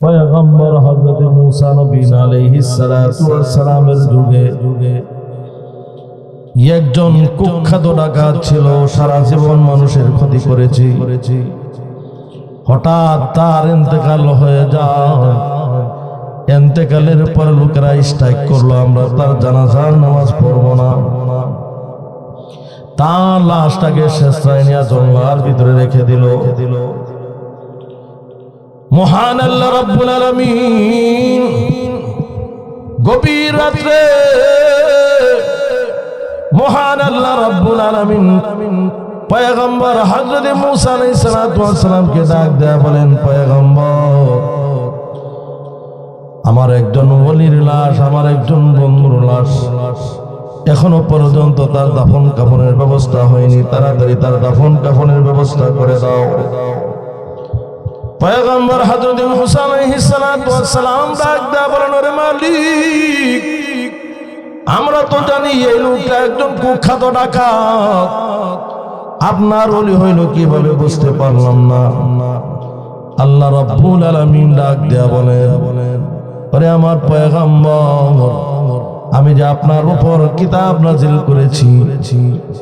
পয়গম্বর হযরত মুসা নবী আলাইহিস সালাতু ওয়াস সালামের যুগে একজন কুখ্যাত ডাকাত ছিল, সারা জীবন মানুষের ক্ষতি করেছি। হঠাৎ তার ইন্তেকাল হয়ে যায়। এন্তেকালের পর লোকেরা স্ট্রাইক করল, আমরা তার জানাজার নামাজ পড়ব না। তার লাশটাকে শেষ নিয়ে জঙ্গলার ভিতরে রেখে দিল দিল। মহান আল্লাহ রাব্বুল আলামিন। গভীর রাত্রে মহান আল্লাহ রাব্বুল আলামিন পয়গম্বর হযরত মুসা আলাইহিস সালাতু ওয়াস সালামকে ডাক দেয়া বলেন, পয়গম্বর, আমার একজন ওলির লাশ, আমার একজন বন্ধুর লাশ, এখনও পর্যন্ত তার দাফন কাফনের ব্যবস্থা হয়নি। তাড়াতাড়ি তার দাফন কাফনের ব্যবস্থা করে দাও। পয়গম্বর সালাতু ওয়াস সালাম ডাক দেয়া বলেন, ওরে মালিক, আমরা তো জানি এই লোকটা একজন কুখ্যাত ডাকাত। আপনার ওলি হইল কীভাবে বুঝতে পারলাম না। আল্লাহ রাব্বুল আলামিন ডাক দেয়া বলেন আরে আমার পয়গাম্বর আমি যে আপনার উপর কিতাব নাজিল করেছি,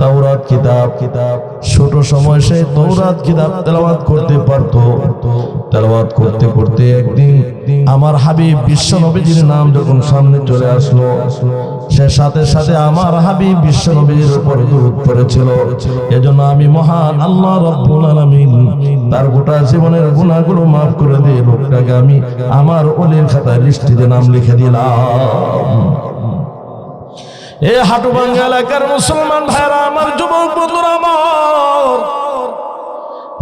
তাওরাত কিতাব। কিতাব ছোট সময় সে তাওরাত কিতাব তেলাওয়াত করতে পারতো। তেলাওয়াত করতে করতে একদিন আমার হাবিব বিশ্ব নবীজির নাম যখন সামনে চলে আসলো, সে সাথে সাথে আমার হাবিব বিশ্ব নবীজির উপর দূরত পড়েছিল। এজন্য আমি মহান আল্লাহ রব্বুল আলামিন তার গোটা জীবনের গুনাহগুলো মাফ করে দিয়ে লোকটাকে আমি আমার ওলির খাতায় লিস্টিতে নাম লিখে দিলাম। এ হাটুবাঙ্গা এলাকার মুসলমান ভাইরা আমার যুবক বন্ধুরা আমার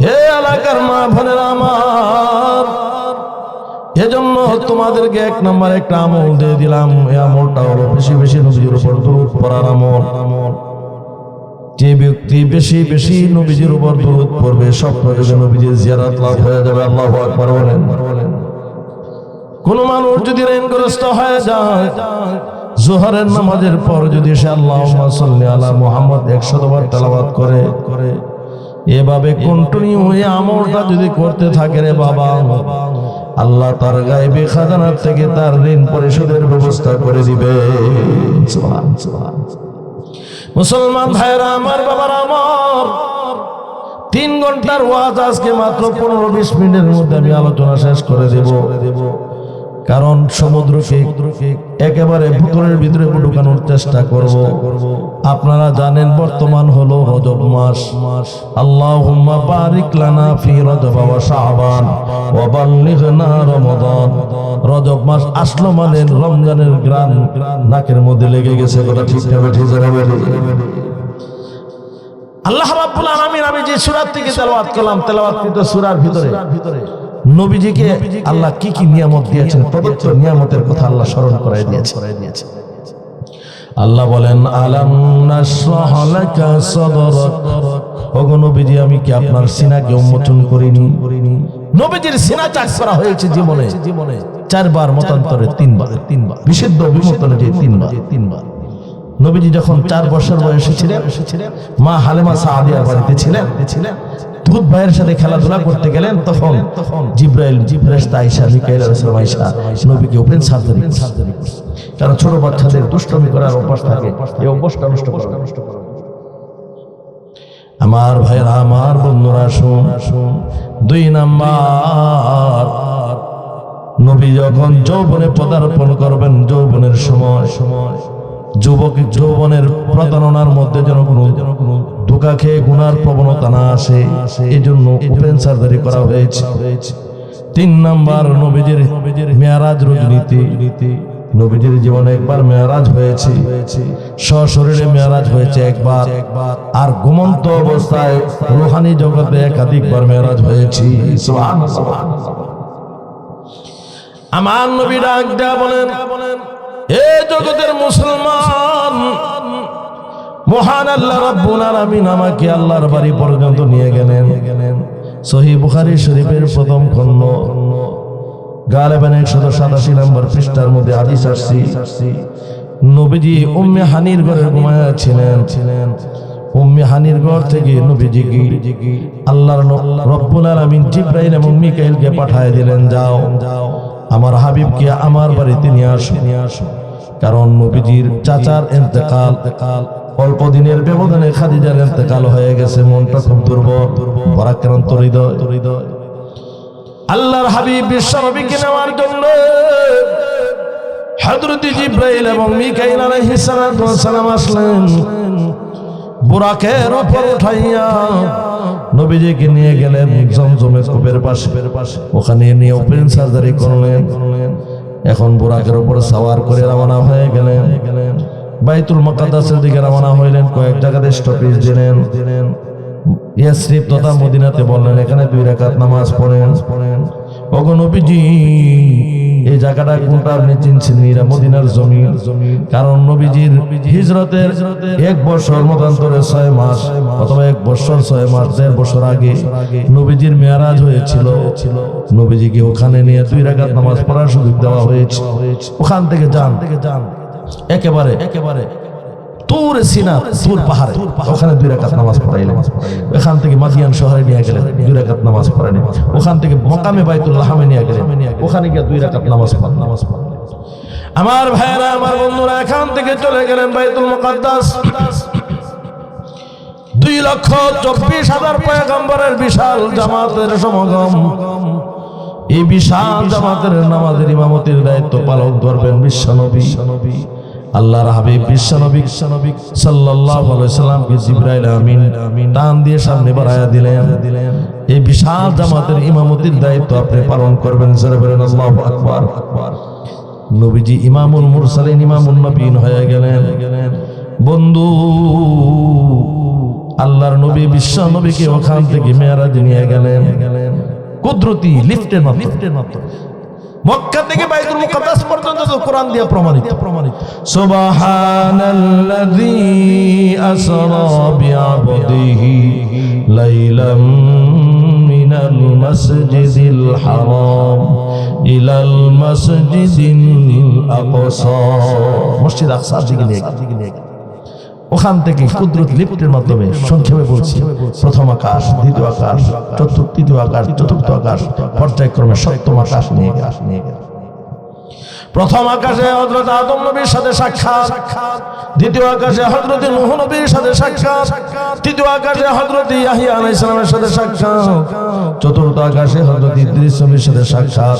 হে এলাকার মা বোনেরা আমার, এজন্য তোমাদেরকে এক নম্বর একটা আমল দিয়ে দিলাম। এই আমলটা হলো বেশি বেশি নবীজির উপর দরুদ পড়ার আমল। আমল যে ব্যক্তি বেশি বেশি নবীজির উপর দরুদ পড়বে, স্বপ্ন যুগে নবীজির জিয়ারত লাভ হয়ে যাবে, আল্লাহু আকবার বলেন। কোন মানুষ যদি ঋণগ্রস্ত হয়ে যায় জোহরের নামাজের পর যদি সে আল্লাহ আলা মুহাম্মদ একশত বার তেলাওয়াত করে করে এভাবে কন্টিনিউ হয়ে আমলটা যদি করতে থাকে রে বাবা, আল্লাহ তার গায়েবে খাজানার থেকে তার ঋণ পরিশোধের ব্যবস্থা করে দিবে। মুসলমান ভাইরা আমার বাবার আমার তিন ঘণ্টার ওয়াজ আজকে মাত্র পনেরো বিশ মিনিটের মধ্যে আমি আলোচনা শেষ করে দেব। কারণ সমুদ্রকে একেবারে ভুতরের ভিতরে ঢুকানোর চেষ্টা করব। আপনারা জানেন বর্তমান হলো রজব মাস। আল্লাহুম্মা বারিক লানা ফি রজব ওয়া শাবান ওয়া বাল্লিগনা রমাদান। রজব মাস আসলো মানে রমজানের গ্রান নাকের মধ্যে লেগে গেছে কথা ঠিক না ঠিক আল্লাহ রাব্বুল আলামিন, আমি যে সূরা থেকে তেলাওয়াত করলাম, তেলাওয়াতকৃত সূরার ভিতরে ভিতরে। নবীজিকে আল্লাহ কি কি নিয়ামত দিয়েছেন পবিত্র নিয়ামতের কথা আল্লাহ স্মরণ করাই দিয়েছে আল্লাহ বলেন আলাম নাশরাহ লাকা সাদরাক? ওগো নবীজি আমি কি আপনার সিনাকে উন্মোচন করিনি? নবীজির সিনা চাক করা হয়েছে জীবনে। জীবনে চারবার মতান্তরে তিনবার। তিনবার বিশুদ্ধ বিমোচনে যে তিনবার। তিনবার নবীজি যখন চার বছর বয়সে ছিলেন মা হালেমা সাহাদিয়ার বাড়িতে ছিলেন ছিলেন দুধ ভাইয়ের সাথে খেলাধুলা করতে গেলেন তখন জিব্রাইল জিব্রাইল, আয়েশা, মিকাইল আলাইহিস আয়েশা, নবীকে কারণ ছোট বাচ্চাদের দুষ্টমি করার অভ্যাস থাকে, এই অভ্যাসটা নষ্ট করা। আমার ভাইরা আমার বন্ধুরা, শুন, দুই নাম্বার, নবী যখন যৌবনে পদার্পণ করবেন, যৌবনের সময় সময় যুবক যৌবনের প্রতারণার মধ্যে যেন কোনো ধোকা খেয়ে গুনার প্রবণতা না আসে এই জন্য ওপেন সার্জারি করা হয়েছে। তিন নাম্বার নবীজির মেয়ারাজ রজনীতি নবীজির জীবনে একবার মেয়ারাজ হয়েছে। সশরীরে মেয়ারাজ হয়েছে একবার। একবার আর ঘুমন্ত অবস্থায় রোহানি জগতে একাধিকবার মেয়ারাজ হয়েছে। আমার নবী ডাক বলেন এ জগতের মুসলমান, মহান আল্লাহ আমাকে আল্লাহর বাড়ি পর্যন্ত নিয়ে গেলেন। সহি বুখারী শরীফের প্রথম মধ্যে ছিলেন। ছিলেন থেকে আল্লাহর দিলেন, যাও যাও আমার হাবিবকে আমার বাড়িতে নিয়ে আসো নিয়ে আসো। কারণ নবীজির চাচার এতেকাল অল্প দিনের ব্যবধানে খাদিজার এতেকাল হয়ে গেছে মনটা খুব দুর্বল পরাক্রান্ত হৃদয়। হৃদয় আল্লাহর হাবিব বিশ্ব নবীকে নেওয়ার জন্য হযরত জিব্রাইল এবং মিকাইল আলাইহিস সালাম আসলেন। বুরাকের উপর উঠাইয়া নবীজিকে নিয়ে গেলেন জমজমের কূপের পাশে। ওখানে নিয়ে ওপেন সার্জারি করলেন। এখন বোরাকের উপর সাওয়ার করে রওনা হয়ে গেলেন। বাইতুল মুকাদ্দাসের দিকে রওনা হইলেন, কয়েক জায়গাতে স্টপেজ দিলেন। ইয়াসরিফ তথা মদিনাতে বললেন, এখানে দুই রাকাত নামাজ পড়েন। পড়েন এই জায়গাটা কোনটা আপনি চিনছেন এরা মদিনার জমি কারণ নবীজির হিজরতের এক বছর মতান্তরে ছয় মাস, অথবা এক বছর ছয় মাস, দেড় বছর আগে নবীজির মেয়ারাজ হয়েছিল। নবীজিকে ওখানে নিয়ে দুই রাকাত নামাজ পড়ার সুযোগ দেওয়া হয়েছে। ওখান থেকে যান থেকে যান। একেবারে একেবারে তুর সিনা তুর পাহাড়ে। ওখানে দুই রাকাত নামাজ পড়াইলেন। এখান থেকে মাদিয়ান শহরে নিয়ে গেলেন, দুই রাকাত নামাজ পড়াইনি ওখান থেকে মকামে বাইতুল্লাহ হামে নিয়ে গেলেন। ওখানে গিয়ে দুই রাকাত নামাজ পড় নামাজ পড়লেন। আমার ভাইয়েরা, আমার বন্ধুরা, এখান থেকে চলে গেলেন বাইতুল মুকাদ্দাস। দুই লক্ষ চব্বিশ হাজার পয়গম্বরের বিশাল জামাতের সমাগম। এই বিশাল জামাতের নামাজের ইমামতির দায়িত্ব পালন করবেন বিশ্বনবী আল্লাহর হাবিব বিশ্বনবী বিশ্বনবী সাল্লাল্লাহু আলাইহি সাল্লামকে জিবরাইল আমিন আমিন টান দিয়ে সামনে বাড়ায়া দিলেন। দিলেন এই বিশাল জামাতের ইমামতির দায়িত্ব আপনি পালন করবেন জোরে বলেন আল্লাহু আকবার। নবীজি ইমামুল মুরসালিন ইমামুল নবীন হয়ে গেলেন। বন্ধু আল্লাহর নবী বিশ্ব নবীকে ওখান থেকে মেয়ারাজ নিয়ে গেলেন। কুদরতি লিফটের মতো লিফটের মতো। মক্কা থেকে বাইতুল মুকাদ্দাস পর্যন্ত তো কোরআন দিয়ে প্রমাণিত। প্রমাণিত। সুবহানাল্লাযী আসরা বিআবদিহি লাইলাম মিনাল মাসজিদিল হারাম ইলাল মাসজিদিল আকসা। মসজিদ আকসার দিকে নিয়ে। ওখান থেকে কুদরত লিফটের মাধ্যমে সংক্ষেপে বলছি। প্রথম আকাশ, দ্বিতীয় আকাশ, চতুর্থ, তৃতীয় আকাশ, চতুর্থ আকাশ, পর্যায়ক্রমে সপ্তম আকাশ নিয়ে গেল। নিয়ে প্রথম আকাশে হজরত আদম নবীর সাথে সাক্ষাৎ, দ্বিতীয় আকাশে হজরত নবীর সাথে সাক্ষাৎ, তৃতীয় আকাশে হজরত ইয়াহিয়া আলাইহিস সালামের সাথে সাক্ষাৎ, চতুর্থ আকাশে হজরত ইদ্রিস নবীর সাথে সাক্ষাৎ,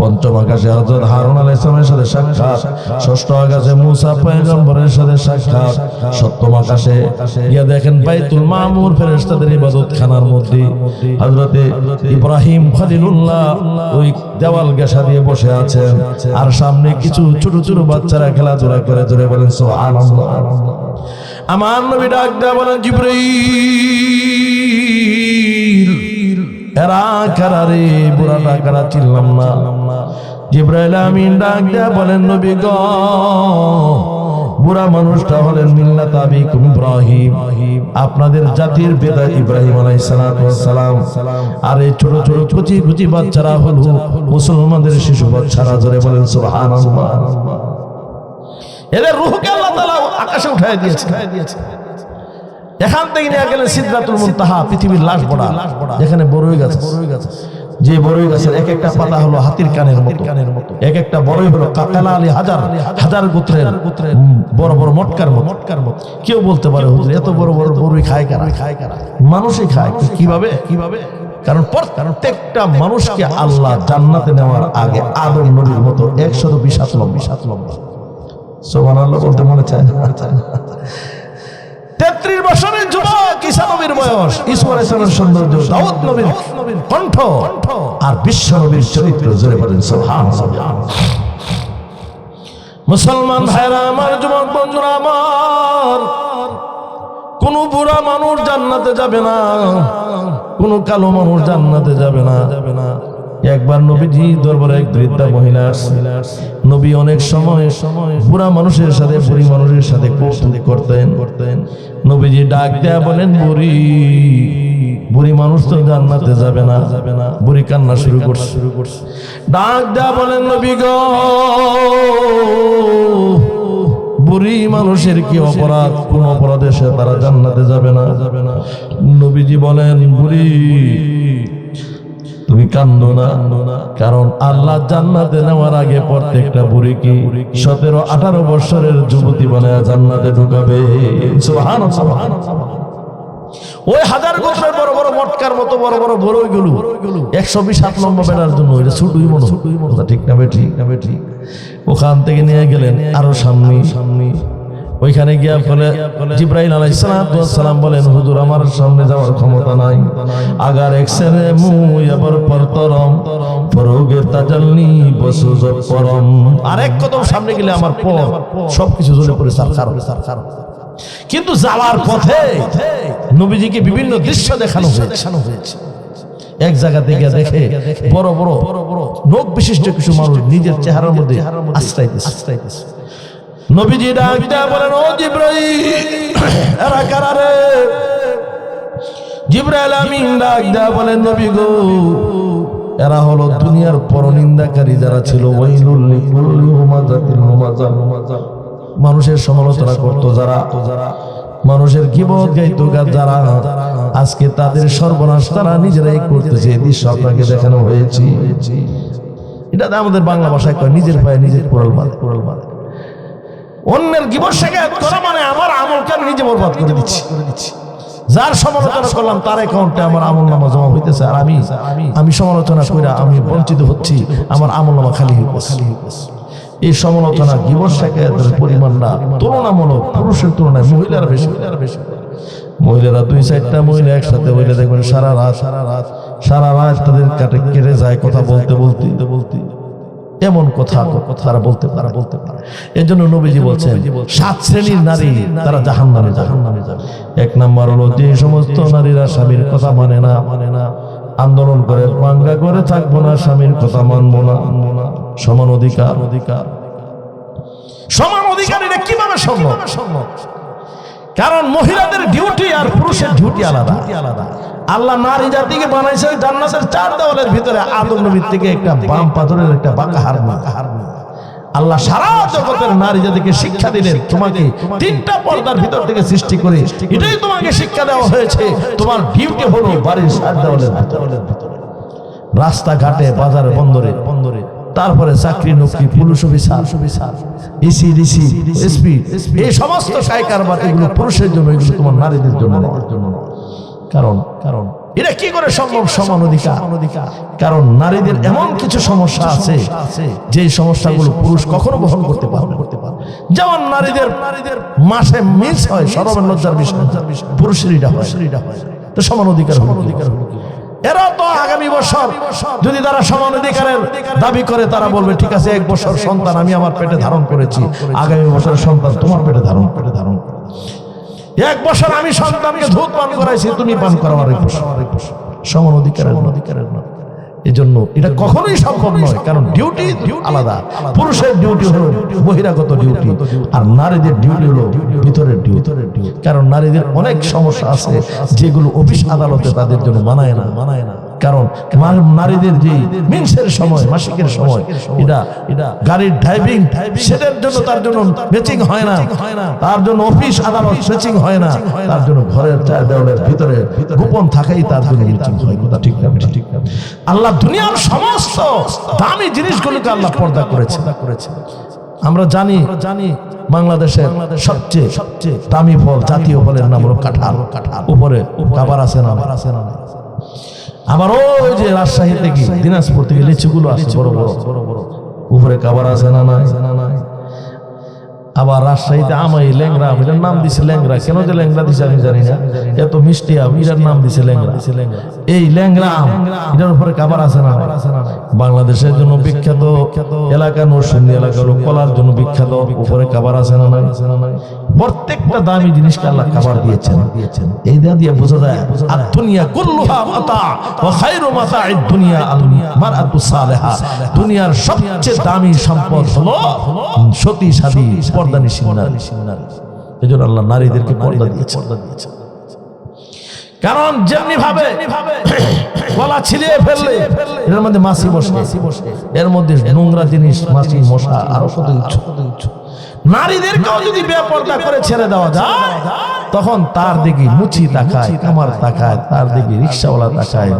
পঞ্চম আকাশে হজরত হারুন আলাইহিস সালামের সাথে সাক্ষাৎ, ষষ্ঠ আকাশে মূসা পয়গম্বরের সাথে সাক্ষাৎ, সপ্তম আকাশে ইয়া দেখেন বাইতুল মামুর ফেরেশতাদের ইবাদত খানার মধ্যে হযরতে ইব্রাহিম খলিলুল্লাহ ওই দেওয়াল গেসা দিয়ে বসে আছেন। আর সামনে কিছু ছোট ছোট বাচ্চারা খেলাধুলা করে, ধরে বলেন সো আনন্দ আমার নবী ডাক দেয়া বলেন, জিব্রাইল, এরা কারা রে? বুড়াটা কারা চিনলাম না। জিব্রাইল আমিন ডাক দেয়া বলেন, নবী গ বুড়া মানুষটা হলেন মিল্লাত আবিকুম ইব্রাহিম। আপনাদের জাতির পিতা ইব্রাহিম আলাইহিস সালাম। আর এই ছোট ছোট কুচি কুচি বাচ্চারা হলো মুসলমানদের শিশু বাচ্চারা, জোরে বলেন সুবহানাল্লাহ। এদের রূহকে আল্লাহ তাআলা আকাশে উঠায় দিয়েছে। এখান থেকে নিয়ে গেলেন সিদ্ধাতুল মুনতাহা, পৃথিবীর লাশ বড়া যেখানে বড়ই গাছ বড়ই গাছ যে বড়ই গাছের এক একটা পাতা হলো হাতির কানের মতো। কানের মতো এক একটা বড়ই হলো কাকালা আলী হাজার হাজার গোত্রের উম, বড় বড় মটকার মতো। মটকার মতো কেউ বলতে পারে হুজুর এত বড় বড় বড়ই খায় কারা? খায় কারা মানুষই খায় কীভাবে কীভাবে? কারণ প্রত্যেকটা মানুষকে আল্লাহ জান্নাতে নেওয়ার আগে আদম নবীর মতো একশত বিশ হাত লম্বা। সাত লম্বা সোমান আল্লাহ বলতে মনে চায় না। তেত্রিশ বছরের যুবক ঈসা নবীর বয়স। ঈশ্বর ইসলামের সৌন্দর্য, দাউদ নবীর কণ্ঠ আর বিশ্ব নবীর চরিত্র, জোরে বলেন সোহান মুসলমান ভাইরা, আমার যুবক বন্ধুরা, আমার কোন বুড়া মানুষ জান্নাতে যাবে না, কোন কালো মানুষ জান্নাতে যাবে না যাবে না। একবার নবীজি দরবারে এক বৃদ্ধা মহিলা। নবী অনেক সময় সময় বুড়া মানুষের সাথে, বুড়ি মানুষের সাথে কৌতুক করতেন। করতেন নবীজি ডাক দেয়া বলেন, বুড়ি বুড়ি মানুষ তো জান্নাতে যাবে না। যাবে না বুড়ি কান্না শুরু করছে। শুরু করছে ডাক দেয়া বলেন, নবী গো, বুড়ি মানুষের কি অপরাধ? কোন অপরাধে সে তারা জান্নাতে যাবে না যাবে না? নবীজি বলেন, বুড়ি তুমি কান্দো না। কারণ আল্লাহ জান্নাতে নেওয়ার আগে প্রত্যেকটা বুড়িকে সতেরো, আঠারো বছরের যুবতী বানায় জান্নাতে ঢুকাবে? ওই হাজার গোত্রের বড় বড় মটকার মতো বড় বড় বড়গুলো একশো বিশ সাত লম্বা বেড়ার জন্য ওইটা ছুটুই মনে কথা ঠিক না ঠিক না ঠিক? ওখান থেকে নিয়ে গেলেন আরও সামনে সামনে ওইখানে গিয়া বলে জিব্রাইল আলাইসালাম বলেন হুজুর আমার সামনে যাওয়ার ক্ষমতা নাই। আগার একসেরে মুই আবার পরতরম। পরগে তাজালনি বসু পরম আর এক কদম সামনে গেলে আমার পর সবকিছু জ্বলে পড়ে সার খার। সার খার কিন্তু যাওয়ার পথে নবীজিকে বিভিন্ন দৃশ্য দেখানো হয়েছে। এক জায়গা থেকে দেখে বড় বড় বড় বড় লোক বিশিষ্ট কিছু মানুষ নিজের চেহারার মধ্যে আশ্রাইতেছে আশ্রাইতেছে নবীজি ডাক দেয়া বলেন, ও জিব্রাইল, এরা জিব্রাইল আমিন ডাক দেয়া বলেন, নবী গো, এরা হলো দুনিয়ার পরনিন্দাকারী যারা ছিল। মানুষের সমালোচনা করত যারা। যারা মানুষের গিবত গাইতো যারা। আজকে তাদের সর্বনাশ তারা নিজেরাই করতেছে। এই দৃশ্য আপনাকে দেখানো হয়েছে। এটা আমাদের বাংলা ভাষায় কয়, নিজের পায়ে নিজের কোরাল মাল কোরাল মাল অন্যের শেখায় করা মানে আমার আমলকে আমি নিজে বরবাদ করে দিচ্ছি। করে যার সমালোচনা করলাম, তার অ্যাকাউন্টে আমার আমল নামা জমা হইতেছে। আর আমি আমি সমালোচনা কইরা আমি বঞ্চিত হচ্ছি, আমার আমল নামা খালি হইতেছে এই সমালোচনা গিবস শেখায়তের পরিমাণটা তুলনামূলক পুরুষের তুলনায় মহিলারা বেশি। মহিলারা বেশি মহিলারা দুই চারটা মহিলা একসাথে হইলে দেখবেন সারা রাত সারা রাত সারা রাত তাদের কাটে কেটে যায় কথা বলতে বলতে বলতে। এমন কথা তারা বলতে পারে। বলতে পারে। এর জন্য নবীজি বলছেন সাত শ্রেণির নারী তারা জাহান নামে জাহান নামে যাবে। এক নাম্বার হলো যে সমস্ত নারীরা স্বামীর কথা মানে না। মানে না। আন্দোলন করে পাঙ্গা করে থাকব না স্বামীর কথা মানবো না। মানবো না। সমান অধিকার। অধিকার। সমান অধিকার এটা কীভাবে সম্ভব? সম্ভব? কারণ মহিলাদের ডিউটি আর পুরুষের ডিউটি আলাদা। আলাদা। আল্লাহ নারী জাতিকে বানাইছে জান্নাতের চার দেওয়ালের ভিতরে আদম নবীর থেকে একটা বাম পাথরের একটা বাঁকা হার হার আল্লাহ সারা জগতের নারী জাতিকে শিক্ষা দিলেন, তোমাকে তিনটা পর্দার ভিতর থেকে সৃষ্টি করে, এটাই তোমাকে শিক্ষা দেওয়া হয়েছে। তোমার ডিউটি হলো বাড়ির চার দেওয়ালের ভিতরে। রাস্তাঘাটে, বাজারে, বন্দরে। বন্দরে তারপরে চাকরি, নকরি, police officer officer EC DC SP এই সমস্ত সাইকারবার এগুলো পুরুষের জন্য, এগুলো তোমার নারীদের জন্য নয় জন্য নয়। কারণ কারণ। এটা কি করে সম্ভব? সমান অধিকার। কারণ নারীদের এমন কিছু সমস্যা আছে, যে সমস্যাগুলো পুরুষ কখনো বহন করতে পারবে করতে পারবে যেমন নারীদের নারীদের মাসে মিস হয় সরবের লজ্জার বিষয়। পুরুষের এটা হয়। হয় তো সমান অধিকার সমান অধিকার হলো কি? এরা তো আগামী বছর যদি তারা সমান অধিকারের দাবি করে, তারা বলবে, ঠিক আছে, এক বছর সন্তান আমি আমার পেটে ধারণ করেছি। আগামী বছরের সন্তান তোমার পেটে ধারণ পেটে ধারণ করে এক বছর আমি সন্তানকে ধূপ পান করাইছি, তুমি পান করো বছর। সমান অধিকারের অধিকারের না এজন্য এটা কখনোই সম্ভব নয়, কারণ ডিউটি আলাদা। পুরুষের ডিউটি হলো বহিরাগত ডিউটি আর নারীদের ডিউটি হলো ভিতরের ডিউটি কারণ নারীদের অনেক সমস্যা আছে, যেগুলো অফিস আদালতে তাদের জন্য মানায় না মানায় না। কারণ নারীদের যে মিনসের সময়, মাসিকের সময়, এটা এটা গাড়ির ড্রাইভিং সেটার জন্য তার জন্য ম্যাচিং হয় না। তার জন্য অফিস আদালত ম্যাচিং হয় না। তার জন্য ঘরের চার দেওয়ালের ভিতরে গোপন থাকাই তার জন্য ম্যাচিং হয়। কথা ঠিক না, ঠিক আল্লাহ দুনিয়ার সমস্ত দামি জিনিসগুলোকে আল্লাহ পর্দা করেছে। করেছে আমরা জানি জানি বাংলাদেশের সবচেয়ে সবচেয়ে দামি ফল জাতীয় ফলের নাম হলো কাঁঠাল। কাঁঠাল উপরে কাবার আছে না আছে না আবার ওই যে রাজশাহী থেকে দিনাজপুর থেকে লিচুগুলো আছে বড় বড়। উপরে কাবার আছে না নাই? আবার রাজশাহীতে আমাই ল্যাংরা এটার নাম দিছে ল্যাংরা কেন যে ল্যাংরা দিছে আমি জানি না। এত মিষ্টি আম এটার নাম দিছে ল্যাংরা এই ল্যাংরা আম এটার উপরে কাবার আছে না বাংলাদেশের জন্য বিখ্যাত এলাকা, নরসিংদী এলাকা কলার জন্য বিখ্যাত, উপরে কাবার আছে না নাই? প্রত্যেকটা দামি জিনিসকে আল্লাহ খাবার দিয়েছেন। দিয়েছেন এই দেয়া দিয়ে বোঝা যায় আর দুনিয়া কুল্লুহা মাতা ওয়া খায়রু মাতা'আদ দুনিয়া আল মারআতু সালেহা। দুনিয়ার সবচেয়ে দামি সম্পদ হলো সতী সাদী পর্দানিশীল নারী এজন্য আল্লাহ নারীদেরকে পর্দা দিয়েছে পর্দা দিয়েছে কারণ যেমনি ভাবে গলা ছিলিয়ে ফেললে, এর মধ্যে মাছি বসে। এর মধ্যে নোংরা জিনিস, মাছি, মশা, আরও কত কিছু। নারীদেরকেও যদি বেপর্দা করে ছেড়ে দেওয়া যায়, তখন তার দিকে মুচি তাকায়, কামার তাকায়, তার দিকে রিক্সাওয়ালা তাকায়,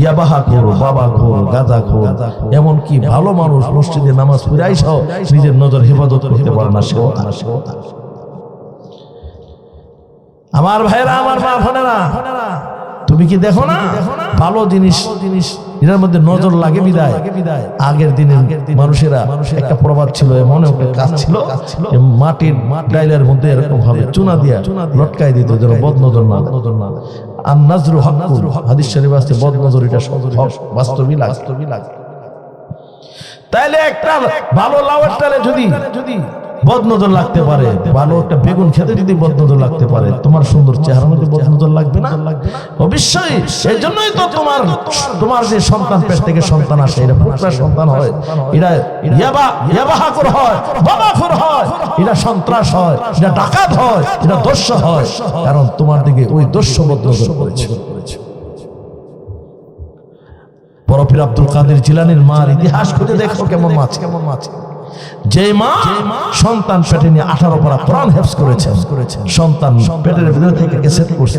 ইয়াবাহা খোর, বাবা খোর, গাঁজা খোর, এমনকি ভালো মানুষ মসজিদে নামাজ পড়ে আইসাও নিজের নজর হেফাজত করতে পারে না সেও আমার ভাইরা আমার মা বোনেরা, তুমি কি দেখো না? ভালো জিনিস জিনিস এটার মধ্যে নজর লাগে বিদায়। আগের দিনের মানুষেরা একটা প্রবাদ ছিল এমন একটা কাজ ছিল। যে মাটির ডাইলের মধ্যে এরকম ভাবে চুনা দিয়া লটকাই দিত যেন বদ নজর না নজর না আর নাজরু হাক্কুর হাদিস শরীফ আছে বদ নজর এটা বাস্তবই লাগে। বাস্তবই লাগে। তাইলে একটা ভালো লাউয়ের টালে যদি যদি বদনজর লাগতে পারে ভালো একটা বেগুন খেতে যদি বদনজর লাগতে পারে, তোমার সুন্দর চেহারার মধ্যে বদনজর লাগবে না? অবশ্যই সেই জন্যই তো তোমার তোমার যে সন্তান পেট থেকে সন্তান আসে এটা পুত্রা সন্তান হয়। এরা ইয়াবা হয় হয়, এরা সন্ত্রাস হয় এটা ডাকাত হয় এটা দস্য হয়, কারণ তোমার দিকে ওই দস্য বদনজর করেছে। বরফির আব্দুল কাদের জিলানির মার ইতিহাস খুঁজে দেখো কেমন মাছ কেমন মাছ। যে মা সন্তান পেটে নিয়ে আঠারো পারা কোরআন হেফস করেছেন সন্তান পেটের ভিতরে থেকে এসেট করছে,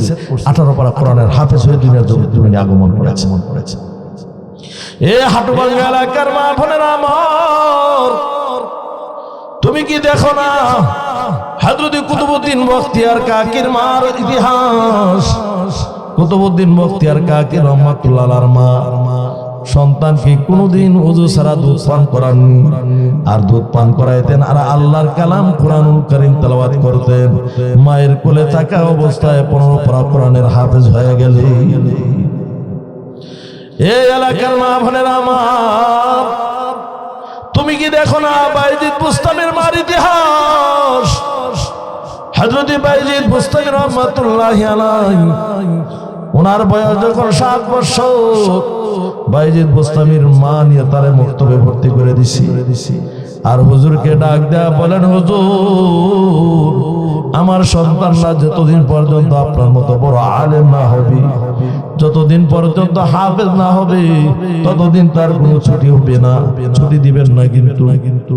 আঠারো পারা কোরআনের হাফেজ হয়ে দুনিয়ার জমিনে আগমন করেছে। মন করেছে এ হাটুবাঙ্গা এলাকার মা বোনেরা আমার, তুমি কি দেখো না হাজরতি কুতুবুদ্দিন বখতিয়ার কাকির মার ইতিহাস? কুতুবুদ্দিন বখতিয়ার কাকি রহমাতুল্লাহ মা সন্তানকে কোনোদিন উজু ছাড়া দুধ পান করাননি। আর দুধ পান করাইতেন আর আল্লাহর কালাম কোরআনুল করিম তেলাওয়াত করতেন। মায়ের কোলে থাকা অবস্থায় পনেরো পারা কোরআনের হাফেজ হয়ে গেলে। এই এলাকার মা বোনের আমার, তুমি কি দেখো না বাইজিদ বুস্তামের মার ইতিহাস? হজরতি বাইজিদ বুস্তামি রহমাতুল্লাহ আলাই ওনার বয়স যখন সাত বছর, বাইজিদ বুস্তামির মা নিয়ে তারে মুক্তবে ভর্তি করে দিছি। আর হুজুরকে ডাক দেয়া বলেন, হুজুর, আমার সন্তানরা যতদিন পর্যন্ত আপনার মতো বড় আলেম না হবে, যতদিন পর্যন্ত হাফেজ না হবে, ততদিন তার কোনো ছুটি হবে না। ছুটি দিবেন না কিন্তু। কিন্তু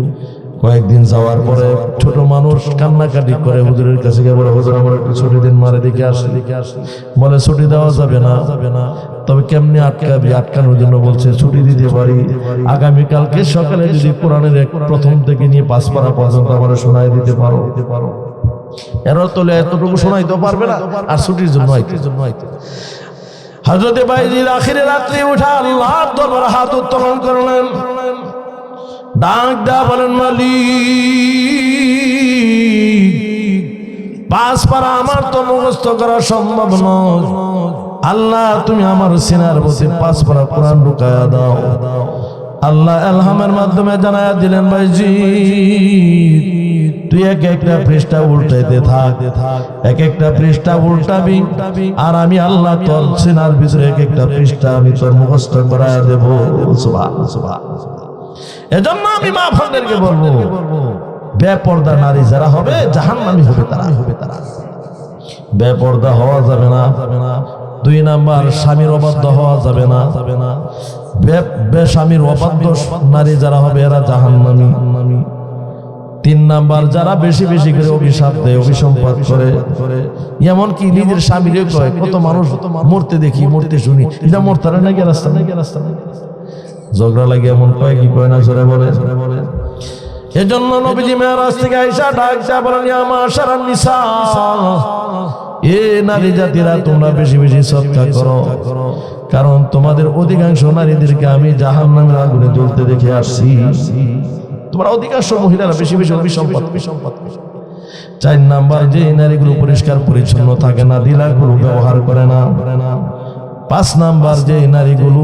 কয়েকদিন যাওয়ার পরে ছোট মানুষ কান্নাকাটি করে হুজুরের কাছে গিয়ে বলে, হুজুর, আমার একটু ছুটি দিন, মারে দেখে আসে। দেখে আসে বলে, ছুটি দেওয়া যাবে না। যাবে না তবে কেমনি আটকাবি? আটকানোর জন্য বলছে, ছুটি দিতে পারি। আগামীকালকে সকালে যদি কোরআনের এক প্রথম থেকে নিয়ে পাঁচ পারা পর্যন্ত আমার শোনাই দিতে পারো। দিতে পারো এর তোলে এতটুকু শোনাইতে পারবে না, আর ছুটির জন্য আইতে হজরতে বাইজির আখিরে রাত্রে উঠা আল্লাহর দরবার হাত উত্তোলন করলেন। ডাক দা বলেন, মালিক, পাঁচ পারা আমার তো মুখস্থ করা সম্ভব নয়। আল্লাহ, তুমি আমার সিনার বসে পাঁচ পারা কোরআন ঢুকায়া দাও। আল্লাহ আলহামের মাধ্যমে জানায়া দিলেন ভাইজি তুই এক একটা পৃষ্ঠা উল্টাইতে থাক। এক একটা পৃষ্ঠা উল্টাবি, আর আমি আল্লাহ তোর সিনার ভিতরে এক একটা পৃষ্ঠা আমি তোর মুখস্থ করায়া দেবো। এজন্য আমি মা বোনদেরকে বলব, বেপর্দা নারী যারা হবে, জাহান্নামী হবে তারা। হবে তারা বেপর্দা হওয়া যাবে না। যাবে না দুই নাম্বার, স্বামীর অবাধ্য হওয়া যাবে না। যাবে না বেস্বামীর অবাধ্য নারী যারা হবে, এরা জাহান্নামী। তিন নাম্বার, যারা বেশি বেশি করে অভিশাপ দেয় অভিসম্পাদ করে, এমনকি নিজের স্বামীরে কয়, কত মানুষ মরতে দেখি, মরতে শুনি, এটা মরতারা নাকি রাস্তা? নাকি রাস্তা নাকি ঝগড়া লাগে এমন কয় কি কয় না জোরে বলে? এজন্য নবীজি মেয়ারাজ থেকে আইসা ডাকসা বলেন, ইয়া মাশারান নিসা, এ নারী জাতিরা, তোমরা বেশি বেশি সৎকা করো। কারণ তোমাদের অধিকাংশ নারীদেরকে আমি জাহান্নামের আগুনে জ্বলতে দেখে আসছি। তোমরা অধিকাংশ মহিলারা বেশি বেশি অভিসম্পদ অভিসম্পদ চার নাম্বার যে নারীগুলো পরিষ্কার পরিচ্ছন্ন থাকে না, দিলাগুলো ব্যবহার করে না। পাঁচ নাম্বার যে নারীগুলো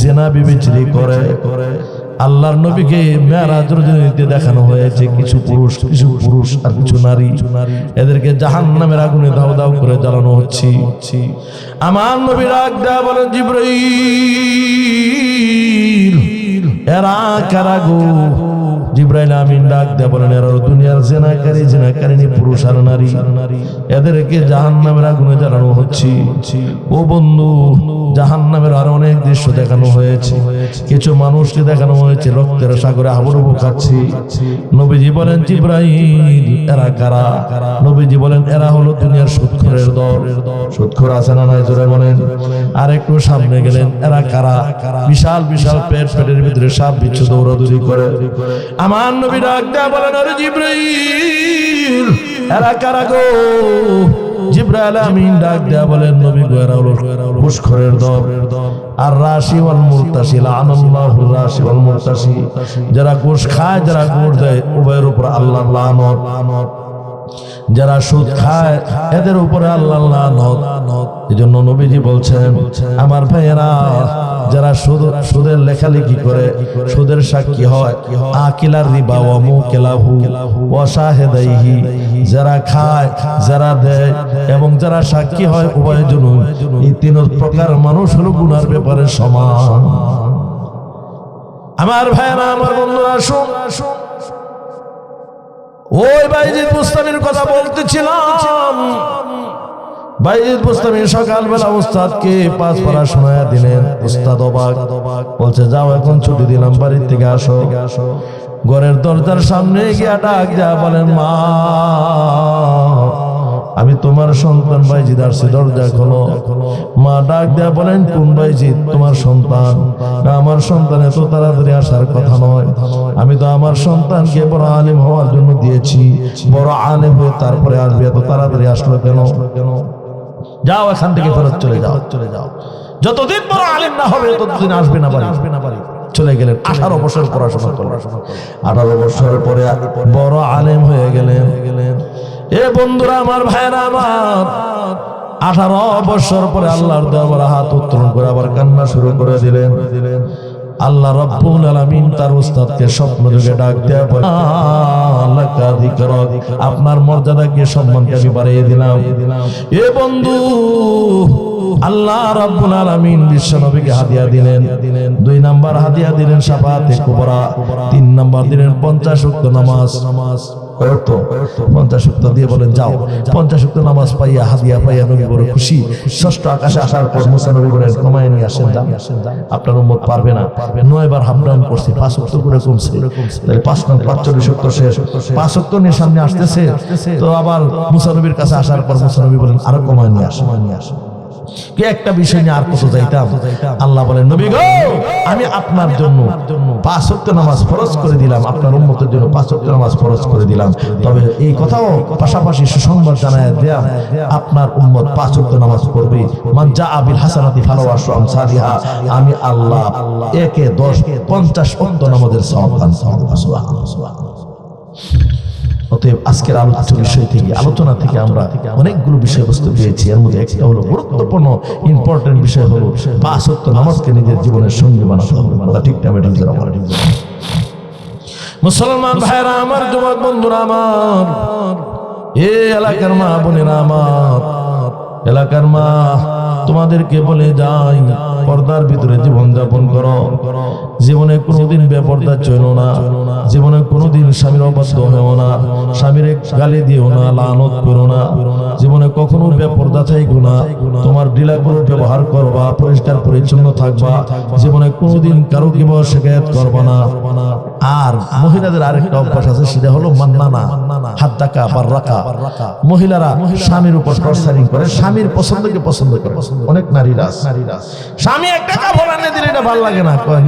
জেনা বিবেচরি করে, আল্লাহর নবীকে মেয়ারাজ রজনীতে দেখানো হয়েছে কিছু পুরুষ কিছু পুরুষ আর কিছু নারী। এদেরকে জাহান নামের আগুনে দাও দাও করে জ্বালানো হচ্ছে। আমার নবী রাগ দেয়া বলেন, জিব্রাইল, এরা কারা গো? জিব্রাইল আমিন ডাক দেয়া বলেন, এরা দুনিয়ার জেনাকারী জেনাকারিনী পুরুষ আর নারী। এদেরকে জাহান্নামের আগুনে জ্বালানো হচ্ছে। ও বন্ধু, জাহান্নামের আরও অনেক দৃশ্য দেখানো হয়েছে। কিছু মানুষকে দেখানো হয়েছে, রক্তের সাগরে হাবুডুবু খাচ্ছি। নবীজি বলেন, জিব্রাইল, এরা কারা? নবীজি বলেন, এরা হলো দুনিয়ার সুৎখরের দল। সুৎখর আছে না নাই, জোরে বলেন। আর একটু সামনে গেলেন, এরা কারা? বিশাল বিশাল পেট, পেটের ভিতরে সাপ বিচ্ছু দৌড়াদৌড়ি করে। আমার নবী ডাক দেয়া বলেন আরে জিব্রাইল, এরা কারা গো? জিব্রাইল আমিন ডাক দেয়া বলেন নবী গো, এরা হলো পুষ্করের দল। আর রাশি ওয়াল মুরতাসি লানাল্লাহু রাশি ওয়াল মুরতাসি যারা গোশ খায়, যারা গোশ দেয়, উভয়ের উপর আল্লাহর লানত। যারা সুদ খায়, এদের উপরে আল্লাহ এই জন্য নবীজি বলছেন, আমার ভাইয়েরা, যারা সুদ, সুদের লেখালেখি করে, সুদের সাক্ষী হয়, আকিলার রিবা ও মুকিলাহু ওয়া শাহিদাইহি। যারা খায়, যারা দেয় এবং যারা সাক্ষী হয় উভয় জন এই তিন প্রকার মানুষ হলো গুনার ব্যাপারে সমান। আমার ভাইয়েরা, আমার বন্ধুরা শুন শুন ওই বাইজিদ মুস্তামির কথা বলতেছিলাম। বাইজিদ মুস্তামি সকালবেলা উস্তাদকে পাঁচ পারা শোনায় দিলেন। উস্তাদ অবাক, বলছে, যাও, এখন ছুটি দিলাম, বাড়ির থেকে আসো। ঘরের দরজার সামনে গিয়া ডাক যা বলেন, মা আমি তোমার সন্তান বাইজিদ আসছি দরজা খোলো। মা ডাক দেয়া বলেন, কোন বাইজিদ তোমার সন্তান। না, আমার সন্তান এত তাড়াতাড়ি আসার কথা নয়। আমি তো আমার সন্তানকে বড় আলিম হওয়ার জন্য দিয়েছি। বড় আলিম হয়ে তারপরে আসবে, এত তাড়াতাড়ি আসলো কেন? যাও, এখান থেকে ফেরত চলে যাও। চলে যাও যতদিন বড় আলিম না হবে, ততদিন আসবে না বাড়ি। আসবে না বাড়ি চলে গেলেন আঠারো বছর পড়াশোনা করলেন আঠারো বছর পরে বড় আলেম হয়ে গেলেন। এ বন্ধুরা, আমার ভাইরা আমার। আঠারো বছর পরে আল্লাহর দেওয়ার হাত উত্তোলন করে আবার কান্না শুরু করে দিলেন। আল্লাহ রব্বুল আলামিন তার উস্তাদকে স্বপ্ন যুগে ডাক দেয়া বলে যিকরক আপনার মর্যাদাকে সম্মানকে আমি বাড়িয়ে দিলাম। এ বন্ধু, আল্লাহ রাব্বুল আলামিন বিশ্ব নবীকে হাদিয়া দিলেন। দুই নাম্বার হাদিয়া দিলেন শাফাতে কুবরা, তিন নাম্বার দিলেন পঞ্চাশ উক্ত নামাজ নামাজ। করতো পঞ্চাশ দিয়ে বলেন, যাও। পঞ্চাশ নামাজ পাইয়া, হাদিয়া পাইয়া নবী বড় খুশি। ষষ্ঠ আকাশে আসার পর মুসা নবী বলেন, কমায় নিয়ে আসেন যান আপনার উম্মত পারবে না। নয় বার হাফ ডাউন করছি, পাঁচ উক্ত করে কমছে। তাহলে পাঁচ পাঁচচল্লিশ শেষ। পাঁচ নিয়ে সামনে আসতেছে। তো আবার মুসা নবীর কাছে আসার পর মুসা নবী বলেন, আরও কমায় নিয়ে আসো নিয়ে আসো। কি একটা বিষয় নিয়ে আর কত যাইতাম? আল্লাহ বলেন, নবী গো, আমি আপনার জন্য পাঁচ ওয়াক্ত নামাজ ফরজ করে দিলাম। আপনার উম্মতের জন্য পাঁচ ওয়াক্ত নামাজ ফরজ করে দিলাম। তবে এই কথাও পাশাপাশি সুসংবাদ জানায় দেয়া, আপনার উম্মত পাঁচ ওয়াক্ত নামাজ পড়বে। মান যা আবিল হাসানাতি আম সাদিহা আমি আল্লাহ একে দশ পঞ্চাশ ওয়াক্ত নামাজের সওয়াব দান সুবহানাল্লাহ। অতএব আজকের আলোচিত বিষয় থেকে, আলোচনা থেকে আমরা অনেকগুলো বিষয়বস্তু পেয়েছি এর মধ্যে একটা হলো গুরুত্বপূর্ণ ইম্পর্টেন্ট বিষয় হলো পাঁচ সত্য নামাজকে নিজের জীবনের সঙ্গী বানাতে হবে কথা ঠিক না ঠিক। মুসলমান ভাইরা আমার যুবক বন্ধুরা আমার, এ এলাকার মা বোনেরা আমার, এলাকার মা তোমাদেরকে বলে যাই পর্দার ভিতরে জীবন যাপন করো। জীবনে কোনোদিন বেপর্দা চলো না। জীবনে কোনোদিন স্বামীর অবাধ্য হও না। স্বামীর গালি দিও না, লানত করো না। জীবনে কখনো বেপর্দা চাই না। তোমার ডিলাগুলো ব্যবহার করবা, পরিষ্কার পরিচ্ছন্ন থাকবা। জীবনে কোনোদিন কারও কেবল শিকায়ত করবা না। আর মহিলাদের আরেকটা অভ্যাস আছে, সেটা হলো মান্নানা হাত ডাকা বা রাখা মহিলারা স্বামীর উপর টর্চারিং করে, স্বামীর পছন্দকে পছন্দ করে। অনেক নারীরা স্বামী একটা কাপড় আনে দিলে এটা ভালো লাগে না